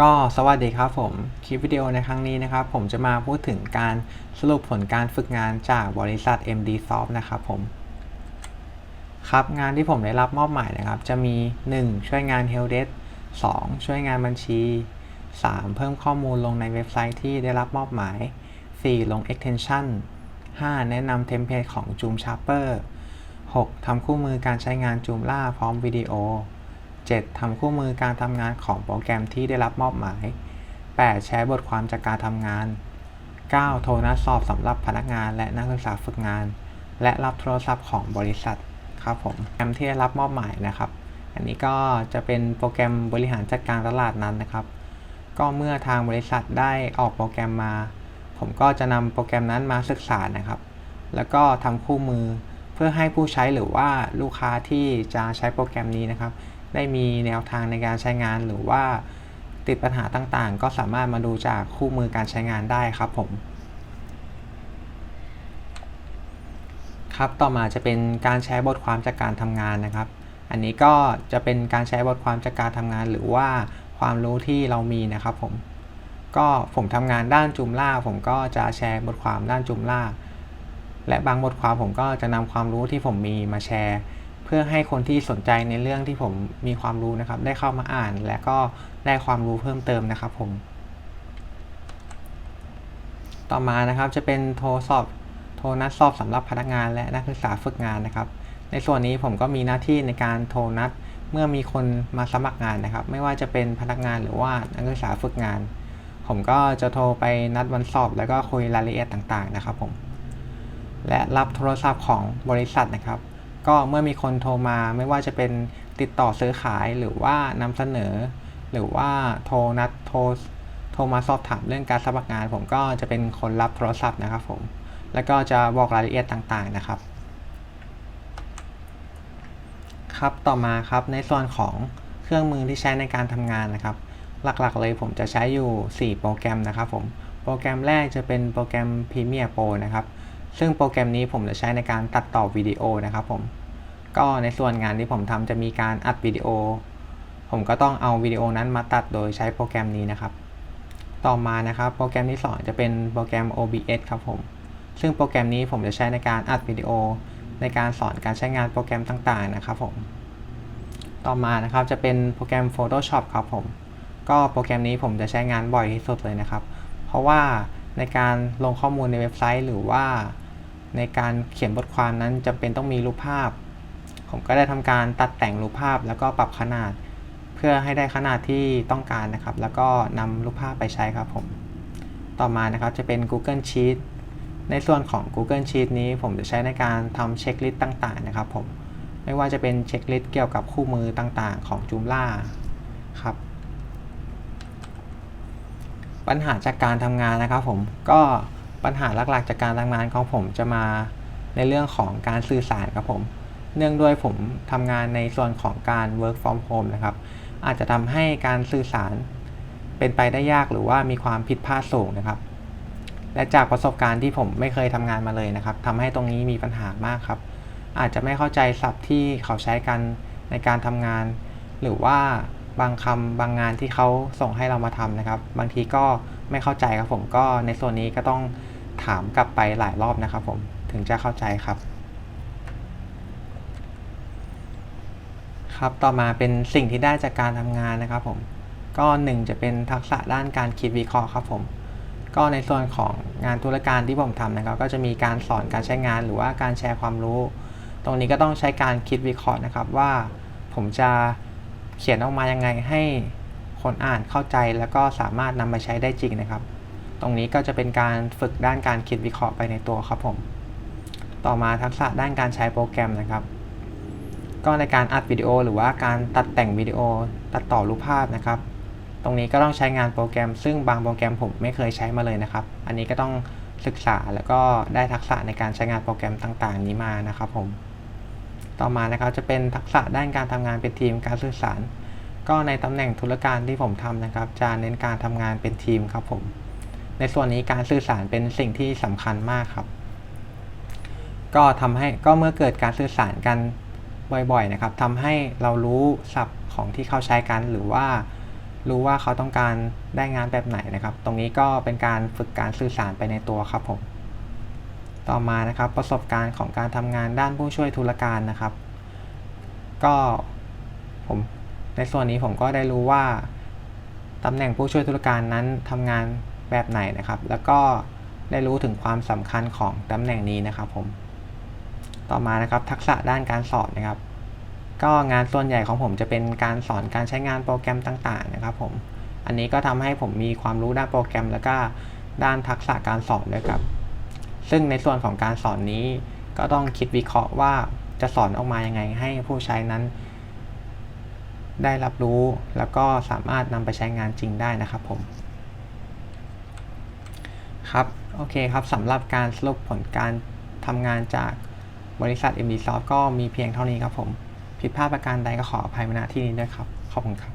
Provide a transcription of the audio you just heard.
ก็สวัสดีครับผมคลิปวิดีโอในครั้งนี้นะครับ ผมจะมาพูดถึงการสรุปผลการฝึกงานจากบริษัท MD Soft นะครับผม ครับงานที่ผมได้รับมอบหมายนะครับ จะมี 1. ช่วยงาน Help Desk 2. ช่วยงานบัญชี 3. เพิ่มข้อมูลลงในเว็บไซต์ที่ได้รับมอบหมาย 4. ลง extension 5. แนะนำเทมเพลตของ Joom Sharper 6. ทำคู่มือการใช้งาน Joomla พร้อมวิดีโอ 7. ทำคู่มือการทำงานของโปรแกรมที่ได้รับมอบหมาย 8. แชร์บทความจากการทำงาน 9. โทรนัดสอบสำหรับพนักงานและนักศึกษาฝึกงาน และรับโทรศัพท์ของบริษัทครับผมโปรแกรมที่ได้รับมอบหมายนะครับ อันนี้ก็จะเป็นโปรแกรมบริหารจัดการตลาดนั้นนะครับ ก็เมื่อทางบริษัทได้ออกโปรแกรมมา ผมก็จะนำโปรแกรมนั้นมาศึกษานะครับ แล้วก็ทำคู่มือเพื่อให้ผู้ใช้หรือว่าลูกค้าที่จะใช้โปรแกรมนี้นะครับ ได้มีแนวทางในการใช้งานหรือว่าติดปัญหาต่างๆ ก็สามารถมาดูจากคู่มือการใช้งานได้ครับผม ครับต่อมาจะเป็นการใช้บทความจากการทำงานนะครับ อันนี้ก็จะเป็นการใช้บทความจากการทำงาน หรือว่าความรู้ที่เรามีนะครับผมก็ผมทำงานด้านจุมล่าผมก็จะแชร์บทความด้านจุมล่าและบางบทความผมก็จะนำความรู้ที่ผมมีมาแชร์ เพื่อให้คนที่สนใจในเรื่องที่ผมมีความรู้นะครับ ได้เข้ามาอ่านและก็ได้ความรู้เพิ่มเติมนะครับผม ต่อมานะครับจะเป็นโทรสอบโทรนัดสอบสำหรับพนักงานและนักศึกษาฝึกงานนะครับ ในส่วนนี้ผมก็มีหน้าที่ในการโทรนัดเมื่อมีคนมาสมัครงานนะครับ ไม่ว่าจะเป็นพนักงานหรือว่านักศึกษาฝึกงาน ผมก็จะโทรไปนัดวันสอบ แล้วก็คุยรายละเอียดต่างๆ นะครับผมและรับโทรศัพท์ของบริษัทนะครับ ก็เมื่อมีคนโทรมาไม่ว่าจะเป็นติดต่อซื้อขายหรือว่านำเสนอ หรือว่าโทรนัดโทรโทรมาสอบถามเรื่องการสมัครงาน ผมก็จะเป็นคนรับโทรศัพท์นะครับผมแล้วก็จะบอกรายละเอียดต่างๆนะครับ ครับต่อมาครับในส่วนของเครื่องมือที่ใช้ในการทำงานนะครับ หลักๆเลยผมจะใช้อยู่ 4 โปรแกรมนะครับผมโปรแกรมแรกจะเป็นโปรแกรม Premiere Pro นะครับ ซึ่งโปรแกรมนี้ผมจะใช้ในการตัดต่อวิดีโอนะครับผมก็ในส่วนงานที่ผมทำจะมีการอัดวิดีโอ ผมก็ต้องเอาวิดีโอนั้นมาตัดโดยใช้โปรแกรมนี้นะครับ ต่อมานะครับ โปรแกรมที่ 2 จะเป็นโปรแกรม OBS ครับผม ซึ่งโปรแกรมนี้ผมจะใช้ในการอัดวิดีโอ ในการสอนการใช้งานโปรแกรมต่างๆนะครับผม ต่อมานะครับจะเป็นโปรแกรม Photoshop ครับผม ก็โปรแกรมนี้ผมจะใช้งานบ่อยที่สุดเลยนะครับ เพราะว่าในการลงข้อมูลในเว็บไซต์หรือว่า ในการเขียนบทความนั้นจำเป็นต้องมีรูปภาพ ผมก็ได้ทำการตัดแต่งรูปภาพแล้วก็ปรับขนาด เพื่อให้ได้ขนาดที่ต้องการนะครับ แล้วก็นำรูปภาพไปใช้ครับผม ต่อมานะครับจะเป็น Google Sheet ในส่วนของ Google Sheet นี้ผมจะใช้ในการทำเช็คลิสต์ต่างๆ นะครับผม ไม่ว่าจะเป็นเช็คลิสต์เกี่ยวกับคู่มือต่างๆ ของ Joomla ครับ ปัญหาจากการทำงานนะครับผม ก็ ปัญหาหลักๆจากการทำงานของผมจะมาในเรื่องของการสื่อสารครับผม เนื่องด้วยผมทำงานในส่วนของการ work from home นะครับ อาจจะทำให้การสื่อสารเป็นไปได้ยากหรือว่ามีความผิดพลาดสูงนะครับ และจากประสบการณ์ที่ผมไม่เคยทำงานมาเลยนะครับทำให้ตรงนี้มีปัญหามากครับ อาจจะไม่เข้าใจศัพท์ที่เขาใช้กันในการทำงาน หรือว่าบางคำบางงานที่เขาส่งให้เรามาทำนะครับ บางทีก็ไม่เข้าใจครับผมก็ในส่วนนี้ก็ต้อง ถามกลับไปหลายรอบนะครับผมถึงจะเข้าใจครับ ครับต่อมาเป็นสิ่งที่ได้จากการทำงานนะครับผมก็หนึ่งจะเป็นทักษะด้านการคิดวิเคราะห์ครับผมก็ในส่วนของงานธุรการที่ผมทำนะครับก็จะมีการสอนการใช้งานหรือว่าการแชร์ความรู้ ตรงนี้ก็ต้องใช้การคิดวิเคราะห์นะครับว่าผมจะเขียนออกมายังไงให้คนอ่านเข้าใจแล้วก็สามารถนำมาใช้ได้จริงนะครับ ตรงนี้ก็จะเป็นการฝึกด้านการคิดวิเคราะห์ไปในตัวครับผม ต่อมาทักษะด้านการใช้โปรแกรมนะครับ ก็ในการอัดวิดีโอหรือว่าการตัดแต่งวิดีโอตัดต่อรูปภาพนะครับ ตรงนี้ก็ต้องใช้งานโปรแกรม ซึ่งบางโปรแกรมผมไม่เคยใช้มาเลยนะครับ อันนี้ก็ต้องศึกษาแล้วก็ได้ทักษะในการใช้งานโปรแกรมต่างๆ นี้มานะครับผม ต่อมานะครับจะเป็นทักษะด้านการทำงานเป็นทีมการสื่อสาร ก็ในตำแหน่งธุรการที่ผมทำนะครับ จะเน้นการทำงานเป็นทีมครับผม ในส่วนนี้การสื่อสารเป็นสิ่งที่สำคัญมากครับ ก็ทำให้ก็เมื่อเกิดการสื่อสารกันบ่อยๆนะครับทำให้เรารู้ศัพท์ของที่เขาใช้กันหรือว่ารู้ว่าเขาต้องการได้งานแบบไหนนะครับ ตรงนี้ก็เป็นการฝึกการสื่อสารไปในตัวครับผม ต่อมานะครับประสบการณ์ของการทำงานด้านผู้ช่วยธุรการนะครับ ก็ผมในส่วนนี้ผมก็ได้รู้ว่าตำแหน่งผู้ช่วยธุรการนั้นทำงาน แบบไหนนะครับ แล้วก็ได้รู้ถึงความสำคัญของตำแหน่งนี้นะครับผม ต่อมานะครับทักษะด้านการสอนนะครับ ก็งานส่วนใหญ่ของผมจะเป็นการสอนการใช้งานโปรแกรมต่าง ๆ นะครับผม อันนี้ก็ทำให้ผมมีความรู้ด้านโปรแกรม แล้วก็ด้านทักษะการสอนด้วยครับ ซึ่งในส่วนของการสอนนี้ก็ต้องคิดวิเคราะห์ว่าจะสอนออกมายังไงให้ผู้ใช้นั้น ได้รับรู้แล้วก็สามารถนำไปใช้งานจริงได้นะครับผม ครับโอเคครับสำหรับการสรุปผลการทำงานจากบริษัท MD Soft ก็มีเพียงเท่านี้ครับผม ผิดพลาดประการใดก็ขออภัยมาณที่นี้ด้วยครับ ขอบคุณครับ